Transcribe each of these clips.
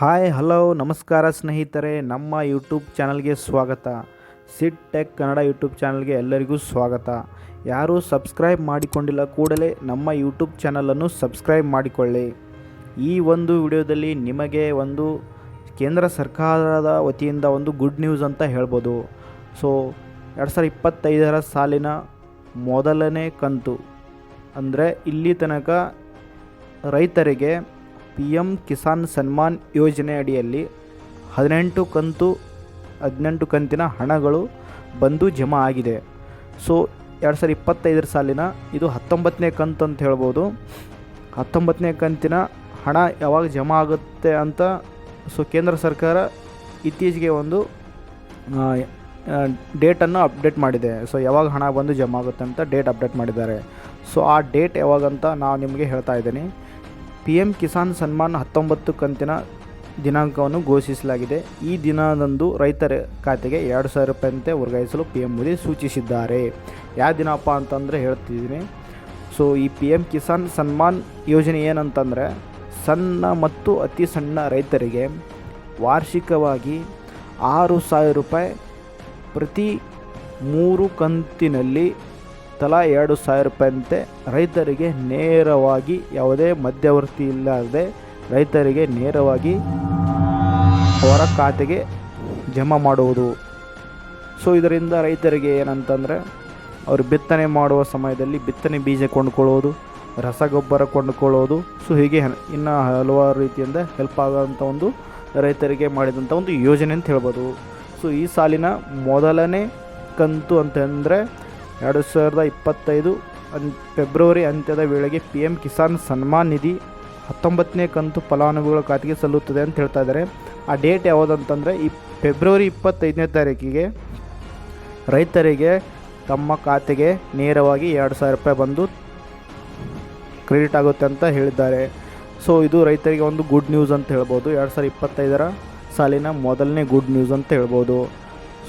Hi, hello, ನಮಸ್ಕಾರ ಸ್ನೇಹಿತರೆ, ನಮ್ಮ ಯೂಟ್ಯೂಬ್ ಚಾನಲ್ಗೆ ಸ್ವಾಗತ. ಸಿಟ್ ಟೆಕ್ ಕನ್ನಡ ಯೂಟ್ಯೂಬ್ ಚಾನಲ್ಗೆ ಎಲ್ಲರಿಗೂ ಸ್ವಾಗತ. ಯಾರೂ ಸಬ್ಸ್ಕ್ರೈಬ್ ಮಾಡಿಕೊಂಡಿಲ್ಲ ಕೂಡಲೇ ನಮ್ಮ ಯೂಟ್ಯೂಬ್ ಚಾನಲನ್ನು ಸಬ್ಸ್ಕ್ರೈಬ್ ಮಾಡಿಕೊಳ್ಳಿ. ಈ ಒಂದು ವಿಡಿಯೋದಲ್ಲಿ ನಿಮಗೆ ಒಂದು ಕೇಂದ್ರ ಸರ್ಕಾರದ ವತಿಯಿಂದ ಒಂದು ಗುಡ್ ನ್ಯೂಸ್ ಅಂತ ಹೇಳ್ಬೋದು. ಸೊ, ಎರಡು ಸಾವಿರದ ಇಪ್ಪತ್ತೈದರ ಸಾಲಿನ ಮೊದಲನೇ ಕಂತು, ಅಂದರೆ ಇಲ್ಲಿ ತನಕ ರೈತರಿಗೆ ಪಿ ಎಂ ಕಿಸಾನ್ ಸನ್ಮಾನ್ ಯೋಜನೆ ಅಡಿಯಲ್ಲಿ ಹದಿನೆಂಟು ಕಂತು, ಹದಿನೆಂಟು ಕಂತಿನ ಹಣಗಳು ಬಂದು ಜಮಾ ಆಗಿದೆ. ಸೊ, ಎರಡು ಸಾವಿರ ಇಪ್ಪತ್ತೈದರ ಸಾಲಿನ ಇದು ಹತ್ತೊಂಬತ್ತನೇ ಕಂತು ಅಂತ ಹೇಳ್ಬೋದು. ಹತ್ತೊಂಬತ್ತನೇ ಕಂತಿನ ಹಣ ಯಾವಾಗ ಜಮಾ ಆಗುತ್ತೆ ಅಂತ ಸೊ, ಕೇಂದ್ರ ಸರ್ಕಾರ ಇತ್ತೀಚೆಗೆ ಒಂದು ಡೇಟನ್ನು ಅಪ್ಡೇಟ್ ಮಾಡಿದೆ. ಸೊ, ಯಾವಾಗ ಹಣ ಬಂದು ಜಮಾ ಆಗುತ್ತೆ ಅಂತ ಡೇಟ್ ಅಪ್ಡೇಟ್ ಮಾಡಿದ್ದಾರೆ. ಸೊ, ಆ ಡೇಟ್ ಯಾವಾಗಂತ ನಾವು ನಿಮಗೆ ಹೇಳ್ತಾ ಇದ್ದೀನಿ. ಪಿ ಎಂ ಕಿಸಾನ್ ಸನ್ಮಾನ್ ಹತ್ತೊಂಬತ್ತು ಕಂತಿನ ದಿನಾಂಕವನ್ನು ಘೋಷಿಸಲಾಗಿದೆ. ಈ ದಿನದಂದು ರೈತರ ಖಾತೆಗೆ ಎರಡು ಸಾವಿರ ರೂಪಾಯಿಯಂತೆ ವರ್ಗಾಯಿಸಲು ಪಿ ಎಂ ಮೋದಿ ಸೂಚಿಸಿದ್ದಾರೆ. ಯಾವ ದಿನಪ್ಪ ಅಂತಂದರೆ ಹೇಳ್ತಿದ್ದೀನಿ. ಸೊ ಈ ಪಿ ಎಂ ಕಿಸಾನ್ ಸನ್ಮಾನ್ ಯೋಜನೆ ಏನಂತಂದರೆ, ಸಣ್ಣ ಮತ್ತು ಅತಿ ಸಣ್ಣ ರೈತರಿಗೆ ವಾರ್ಷಿಕವಾಗಿ ಆರು ಸಾವಿರ ರೂಪಾಯಿ ಪ್ರತಿ ಮೂರು ಕಂತಿನಲ್ಲಿ ತಲಾ ಎರಡು ಸಾವಿರ ರೂಪಾಯಿಯಂತೆ ರೈತರಿಗೆ ನೇರವಾಗಿ ಯಾವುದೇ ಮಧ್ಯವರ್ತಿ ಇಲ್ಲದೆ ರೈತರಿಗೆ ನೇರವಾಗಿ ಅವರ ಖಾತೆಗೆ ಜಮಾ ಮಾಡುವುದು. ಸೊ ಇದರಿಂದ ರೈತರಿಗೆ ಏನಂತಂದರೆ ಅವರು ಬಿತ್ತನೆ ಮಾಡುವ ಸಮಯದಲ್ಲಿ ಬಿತ್ತನೆ ಬೀಜ ಕೊಂಡುಕೊಳ್ಳೋದು, ರಸಗೊಬ್ಬರ ಕೊಂಡುಕೊಳ್ಳೋದು ಸೊ ಹೀಗೆ ಇನ್ನೂ ಹಲವಾರು ರೀತಿಯಿಂದ ಹೆಲ್ಪ್ ಆಗೋಂಥ ಒಂದು ರೈತರಿಗೆ ಮಾಡಿದಂಥ ಒಂದು ಯೋಜನೆ ಅಂತ ಹೇಳ್ಬೋದು. ಸೊ ಈ ಸಾಲಿನ ಮೊದಲನೇ ಕಂತು ಅಂತಂದರೆ ಎರಡು ಸಾವಿರದ ಇಪ್ಪತ್ತೈದು ಅನ್, ಫೆಬ್ರವರಿ ಅಂತ್ಯದ ವೇಳೆಗೆ ಪಿ ಎಂ ಕಿಸಾನ್ ಸನ್ಮಾನ್ ನಿಧಿ ಹತ್ತೊಂಬತ್ತನೇ ಕಂತು ಫಲಾನುಭವಿಗಳ ಖಾತೆಗೆ ಸಲ್ಲುತ್ತದೆ ಅಂತ ಹೇಳ್ತಾ ಇದ್ದಾರೆ. ಆ ಡೇಟ್ ಯಾವುದಂತಂದರೆ ಈ ಫೆಬ್ರವರಿ ಇಪ್ಪತ್ತೈದನೇ ತಾರೀಕಿಗೆ ರೈತರಿಗೆ ತಮ್ಮ ಖಾತೆಗೆ ನೇರವಾಗಿ ಎರಡು ಸಾವಿರ ರೂಪಾಯಿ ಬಂದು ಕ್ರೆಡಿಟ್ ಆಗುತ್ತೆ ಅಂತ ಹೇಳಿದ್ದಾರೆ. ಸೊ ಇದು ರೈತರಿಗೆ ಒಂದು ಗುಡ್ ನ್ಯೂಸ್ ಅಂತ ಹೇಳ್ಬೋದು. ಎರಡು ಸಾವಿರ ಇಪ್ಪತ್ತೈದರ ಸಾಲಿನ ಮೊದಲನೇ ಗುಡ್ ನ್ಯೂಸ್ ಅಂತ ಹೇಳ್ಬೋದು.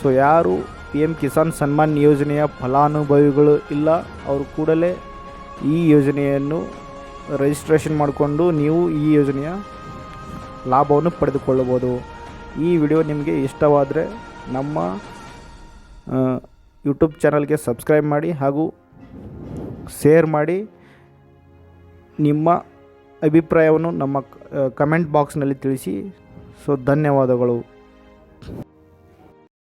ಸೊ ಯಾರು ಪಿ ಎಂ ಕಿಸಾನ್ ಸನ್ಮಾನ್ ಯೋಜನೆಯ ಫಲಾನುಭವಿಗಳು ಇಲ್ಲ, ಅವರು ಕೂಡಲೇ ಈ ಯೋಜನೆಯನ್ನು ರಿಜಿಸ್ಟ್ರೇಷನ್ ಮಾಡಿಕೊಂಡು ನೀವು ಈ ಯೋಜನೆಯ ಲಾಭವನ್ನು ಪಡೆದುಕೊಳ್ಳಬಹುದು. ಈ ವಿಡಿಯೋ ನಿಮಗೆ ಇಷ್ಟವಾದರೆ ನಮ್ಮ ಯೂಟ್ಯೂಬ್ ಚಾನಲ್ಗೆ ಸಬ್ಸ್ಕ್ರೈಬ್ ಮಾಡಿ ಹಾಗೂ ಶೇರ್ ಮಾಡಿ. ನಿಮ್ಮ ಅಭಿಪ್ರಾಯವನ್ನು ನಮ್ಮ ಕಮೆಂಟ್ ಬಾಕ್ಸ್ನಲ್ಲಿ ತಿಳಿಸಿ. ಸೊ ಧನ್ಯವಾದಗಳು.